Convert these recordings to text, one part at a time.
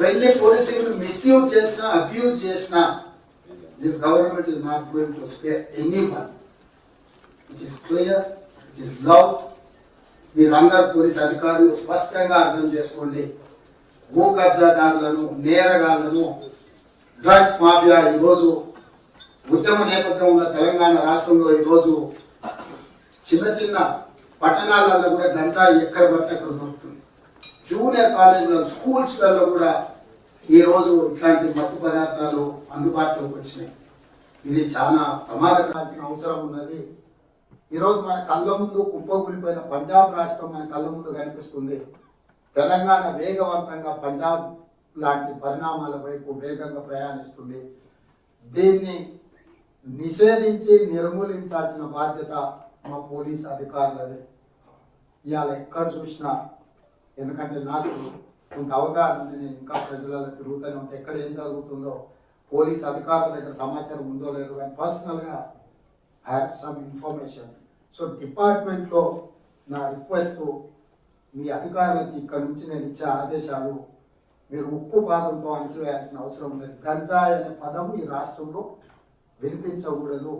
Friendly policing misuse చేసిన abuse చేసిన this government is not going to spare anyone it is clear it is love మీరందరూ police అధికారులు స్పష్టంగా అర్థం చేసుకోండి. భూ కబ్జాదారులను నేరగాళ్ళను డ్రగ్స్ మాఫియా ఈరోజు ఉద్యమ నేపథ్యం ఉన్న తెలంగాణ రాష్ట్రంలో ఈరోజు చిన్న చిన్న పట్టణాలలో కూడా గంజా ఎక్కడ పడితే అక్కడ దొరుకుతుంది. జూనియర్ కాలేజీలో స్కూల్స్లలో కూడా ఈ రోజు ఇట్లాంటి మత్తు పదార్థాలు అందుబాటులోకి వచ్చినాయి. ఇది చాలా ప్రమాదకరాల్సిన అవసరం ఉన్నది. ఈరోజు మన కళ్ళ ముందు కుప్పకూలిపోయిన పంజాబ్ రాష్ట్రం మన కళ్ళ ముందు కనిపిస్తుంది. తెలంగాణ వేగవంతంగా పంజాబ్ లాంటి పరిణామాల వైపు వేగంగా ప్రయాణిస్తుంది. దీన్ని నిషేధించి నిర్మూలించాల్సిన బాధ్యత మా పోలీస్ అధికారులది. ఇవాళ ఎక్కడ చూసినా ఎందుకంటే నాకు కొంత అవగాహన నేను ఇంకా ప్రజలలో తిరుగుతూనే ఉంటే. ఎక్కడ ఏం జరుగుతుందో పోలీస్ అధికారుల దగ్గర సమాచారం ఉందో లేదో కానీ పర్సనల్గా I have some information so డిపార్ట్మెంట్లో నా రిక్వెస్ట్ మీ అధికారులకి ఇక్కడ నుంచి నేను ఇచ్చే ఆదేశాలు మీరు ఉప్పు పాదంతో అణిచివేయాల్సిన అవసరం లేదు. గంజాయి అనే పదం ఈ రాష్ట్రంలో వినిపించకూడదు.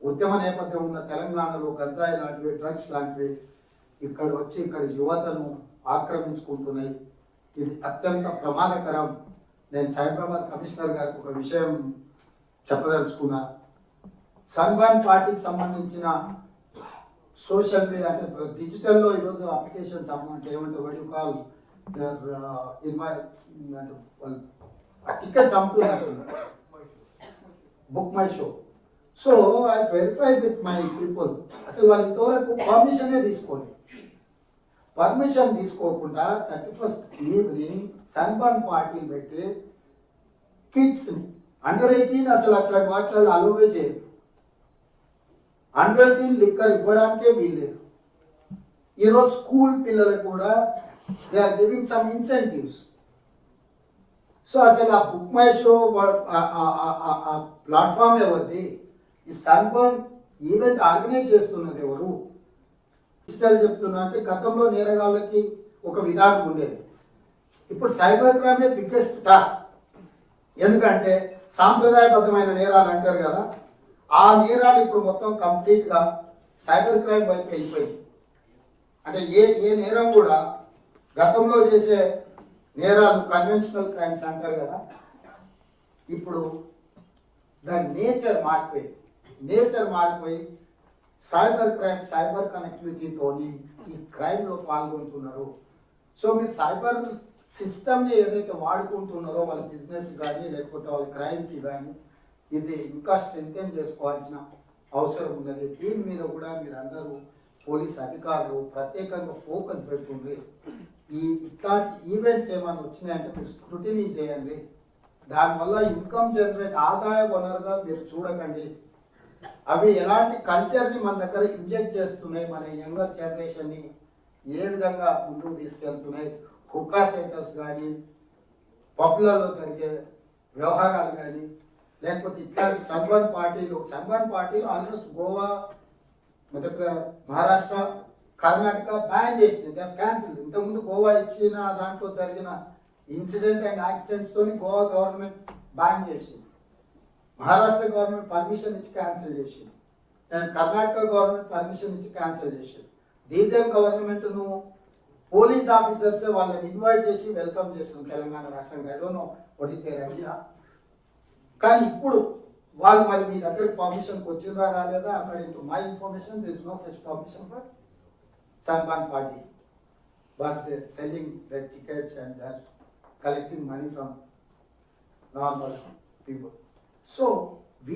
ఉద్యమ నేపథ్యం ఉన్న తెలంగాణలో గంజాయి లాంటివి డ్రగ్స్ లాంటివి ఇక్కడ వచ్చి ఇక్కడ యువతను ఆక్రమించుకుంటున్నాయి. ఇది అత్యంత ప్రమాదకరం. నేను సైబరాబాద్ కమిషనర్ గారికి ఒక విషయం చెప్పదలుచుకున్నా. సన్బాన్ పార్టీకి సంబంధించిన సోషల్ మీడియా అంటే డిజిటల్లో ఈరోజు అప్లికేషన్ సంబంధించి ఏమంటే వడి కాల్ అంటే వాళ్ళు టికెట్స్ అమ్ముతున్నారు BookMyShow. So I verify with my people. అసలు వాళ్ళు ఇంతవరకు పర్మిషనే తీసుకోండి పర్మిషన్ తీసుకోకుండా థర్టీ ఫస్ట్ ఈవినింగ్ సన్బర్న్ పార్టీలు పెట్టి కిడ్స్ని అండర్ ఎయిటీన్ అసలు అట్లా మాట్లాడి అలోవే చేయదు అండర్ ఎయిటీన్ లిక్కర్ ఇవ్వడానికే వీల్లేదు ఈరోజు స్కూల్ పిల్లలకు కూడా they are giving some incentives so అసలు ఆ బుక్ మై షో ఆ ప్లాట్ఫామ్ ఎవరిది ఈ సన్బర్న్ ఈవెంట్ ఆర్గనైజ్ చేస్తున్నది ఎవరు డిజిటల్ చెప్తున్నా అంటే గతంలో నేరగాళ్ళకి ఒక విధానం ఉండేది. ఇప్పుడు సైబర్ క్రైమే బిగ్గెస్ట్ టాస్క్. ఎందుకంటే సాంప్రదాయబద్ధమైన నేరాలు అంటారు కదా ఆ నేరాలు ఇప్పుడు మొత్తం కంప్లీట్గా సైబర్ క్రైమ్ వైపు వెళ్ళిపోయింది అంటే ఏ ఏ నేరం కూడా గతంలో చేసే నేరాలు కన్వెన్షనల్ క్రైమ్స్ అంటారు కదా ఇప్పుడు దాని నేచర్ మారిపోయింది. నేచర్ మారిపోయి సైబర్ క్రైమ్ సైబర్ కనెక్టివిటీతోని ఈ క్రైమ్లో పాల్గొంటున్నారు. సో మీరు సైబర్ సిస్టమ్ని ఏదైతే వాడుకుంటున్నారో వాళ్ళ బిజినెస్ కానీ లేకపోతే వాళ్ళ క్రైమ్కి కానీ ఇది ఇంకా స్ట్రెంథెన్ చేసుకోవాల్సిన అవసరం ఉన్నది. దీని మీద కూడా మీరందరూ పోలీస్ అధికారులు ప్రత్యేకంగా ఫోకస్ పెట్టుండ్రి ఈ ఇట్లాంటి ఈవెంట్స్ ఏమైనా వచ్చినాయంటే మీరు స్క్రూటినీ చేయండి. దానివల్ల ఇన్కమ్ జనరేట్ ఆదాయ వనరుగా మీరు చూడకండి. అవి ఎలాంటి కల్చర్ని మన దగ్గర ఇంజెక్ట్ చేస్తున్నాయి మన యంగర్ జనరేషన్ని ఏ విధంగా ముందుకు తీసుకెళ్తున్నాయి హుక్కా సెంటర్స్ కానీ పబ్లలో జరిగే వ్యవహారాలు కానీ లేకపోతే ఇట్లాంటి సన్బర్న్ పార్టీలు సన్బర్న్ పార్టీలు ఆల్మోస్ట్ గోవా మధ్య మహారాష్ట్ర కర్ణాటక బ్యాన్ చేసింది క్యాన్సిల్ ఇంతకుముందు గోవా ఇచ్చిన దాంట్లో జరిగిన ఇన్సిడెంట్ అండ్ యాక్సిడెంట్స్తో తోని గోవా గవర్నమెంట్ బ్యాన్ చేసింది. మహారాష్ట్ర గవర్నమెంట్ పర్మిషన్ ఇచ్చి క్యాన్సిల్ చేసింది. అండ్ కర్ణాటక గవర్నమెంట్ పర్మిషన్ ఇచ్చి క్యాన్సిల్ చేసింది. దీదేం గవర్నమెంట్ను పోలీస్ ఆఫీసర్స్ వాళ్ళని ఇన్వైట్ చేసి వెల్కమ్ చేస్తున్నాం తెలంగాణ రాష్ట్రంగా ఏదోనో ఒడితే ఐడియా కానీ ఇప్పుడు వాళ్ళు మరి మీ దగ్గరికి పర్మిషన్కి వచ్చిందా రాలేదా? According to my information this no such permission for Sunburn party but selling the tickets and that collecting money from normal people so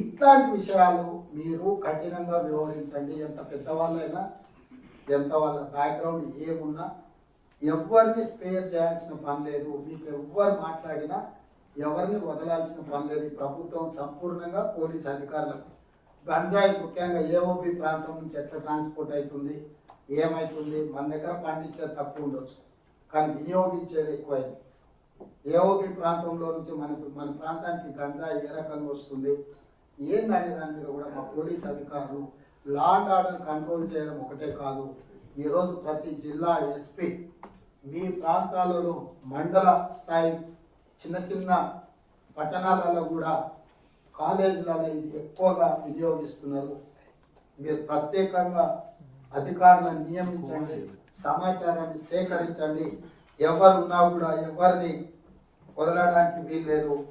ఇట్లాంటి విషయాలు మీరు కఠినంగా వ్యవహరించండి. ఎంత పెద్దవాళ్ళైనా ఎంత వాళ్ళ బ్యాక్గ్రౌండ్ ఏమున్నా ఎవరిని స్పేర్ చేయాల్సిన పని లేదు. మీకు ఎవ్వరు మాట్లాడినా ఎవరిని వదలాల్సిన పని లేదు. ప్రభుత్వం సంపూర్ణంగా పోలీస్ అధికారులకు గంజాయి ముఖ్యంగా ఏఓబి ప్రాంతం నుంచి ఎట్లా ట్రాన్స్పోర్ట్ అవుతుంది ఏమవుతుంది మన దగ్గర పండించేది తక్కువ ఉండొచ్చు. కానీ వినియోగించేది ఎక్కువైంది. ఏఓబి ప్రాంతంలో నుంచి మనకు మన ప్రాంతానికి గంజా ఏ రకంగా వస్తుంది? ఏందనే దాని మీద కూడా మా పోలీస్ అధికారులు లా అండ్ ఆర్డర్ కంట్రోల్ చేయడం ఒకటే కాదు. ఈరోజు ప్రతి జిల్లా ఎస్పీ మీ ప్రాంతాలలో మండల స్థాయి చిన్న చిన్న పట్టణాలలో కూడా కాలేజీలలో ఇది ఎక్కువగా వినియోగిస్తున్నారు. మీరు ప్రత్యేకంగా అధికారులను నియమించండి సమాచారాన్ని సేకరించండి. ఎవరున్నా కూడా ఎవరిని వదలడానికి వీల్లేదు.